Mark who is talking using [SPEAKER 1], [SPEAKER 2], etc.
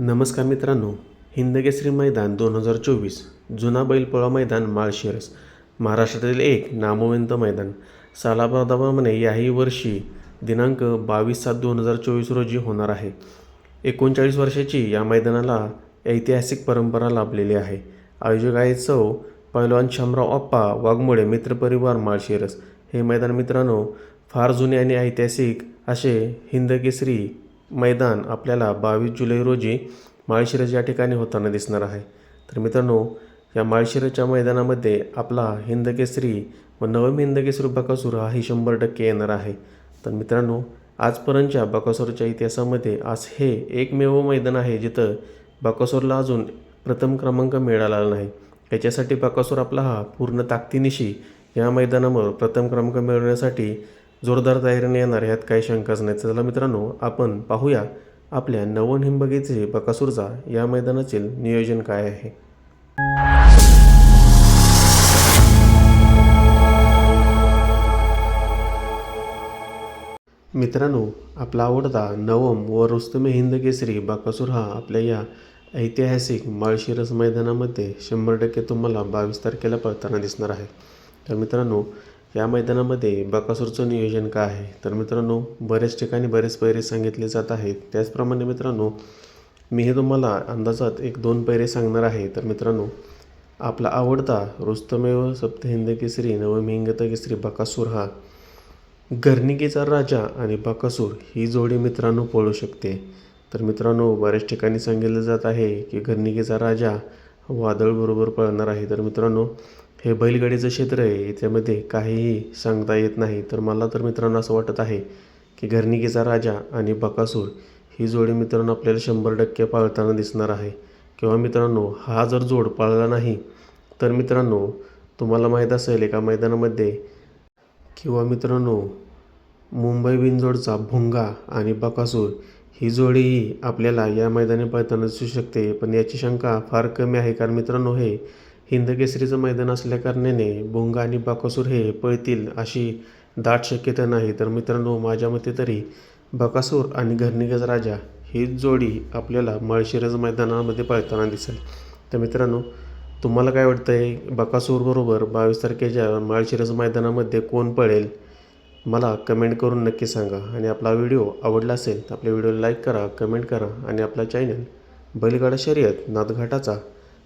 [SPEAKER 1] नमस्कार मित्रांनो हिंदकेसरी मैदान दोन हजार चोवीस जुना बैलपोळा मैदान माळशिरस महाराष्ट्रातील एक नामवंत मैदान. सालाबादाप्रमाणे याही वर्षी दिनांक बावीस सात दोन हजार चोवीस रोजी होणार आहे. एकोणचाळीस वर्षाची या मैदानाला ऐतिहासिक परंपरा लाभलेली आहे. आयोजक आहे चव पैलवान शामराव अप्पा वाघमोडे मित्रपरिवार माळशिरस हे मैदान मित्रांनो फार जुने आणि ऐतिहासिक असे हिंदकेसरी मैदान आपल्याला बावीस जुलै रोजी माळशिरस या ठिकाणी होताना दिसणार आहे. तर मित्रांनो या माळशिरसच्या मैदानामध्ये आपला हिंदकेसरी व नवमी हिंदकेसरी बकासूर हाही शंभर टक्के येणार आहे. तर मित्रांनो आजपर्यंतच्या बकासूरच्या इतिहासामध्ये आज हे एकमेव मैदान आहे जिथं बकासूरला अजून प्रथम क्रमांक मिळाला नाही. याच्यासाठी बकासूर आपला हा पूर्ण ताकदीनिशी या मैदानावर प्रथम क्रमांक मिळवण्यासाठी जोरदार तयारीने येणार यात काही शंकाच नाही. चला मित्रांनो आपण पाहूया आपल्या नवन हिंबगीचे बकासूरचा या मैदानातील नियोजन काय आहे. मित्रांनो आपला आवडता नवम व रुस्तमे हिंद केसरी बाकासूर हा आपल्या या ऐतिहासिक माळशिरस मैदानामध्ये शंभर टक्के तुम्हाला बावीस तारखेला पळताना दिसणार आहे. तर मित्रांनो या मैदानामध्ये बकासूरचं नियोजन काय आहे? तर मित्रांनो बऱ्याच ठिकाणी बरेच पैरे सांगितले जात आहेत. त्याचप्रमाणे मित्रांनो मी हे तुम्हाला अंदाजात एक दोन पैरे सांगणार आहे. तर मित्रांनो आपला आवडता रुस्तमेव सप्तहिंद केसरी नवमिंगत केसरी बकासूर हा गर्निकेचा राजा आणि बकासूर ही जोडी मित्रांनो पळू शकते. तर मित्रांनो बऱ्याच ठिकाणी सांगितलं जात आहे की गर्निकेचा राजा वादळबरोबर पळणार आहे. तर मित्रांनो हे बैलगाडीचं क्षेत्र आहे याच्यामध्ये काहीही सांगता येत नाही. तर मला तर मित्रांनो असं वाटत आहे की घरनिकेचा राजा आणि बकासूर ही जोडी मित्रांनो आपल्याला शंभर टक्के पाळताना दिसणार आहे. किंवा मित्रांनो हा जर जोड पाळला नाही तर मित्रांनो तुम्हाला माहीत असेल एका मैदानामध्ये किंवा मित्रांनो मुंबई बिनजोडचा भुंगा आणि बकासूर ही जोडीही आपल्याला या मैदानी पळताना दिसू शकते. पण याची शंका फार कमी आहे कारण मित्रांनो हे हिंदकेसरीचं मैदान असल्याकारणाने भुंगा आणि बाकासूर हे पळतील अशी दाट शक्यता नाही. तर मित्रांनो माझ्या मते तरी बकासूर आणि घरनिगज राजा ही जोडी आपल्याला माळशिरज मैदानामध्ये पळताना दिसेल. तर मित्रांनो तुम्हाला काय वाटतं आहे बकासूरबरोबर बावीस तारखेच्या माळशिरज मैदानामध्ये कोण पळेल? मला कमेंट करून नक्की सांगा. आणि आपला व्हिडिओ आवडला असेल तर आपल्या व्हिडिओला लाईक करा कमेंट करा आणि आपला चॅनल बैलगाडा शर्यत नादघाटाचा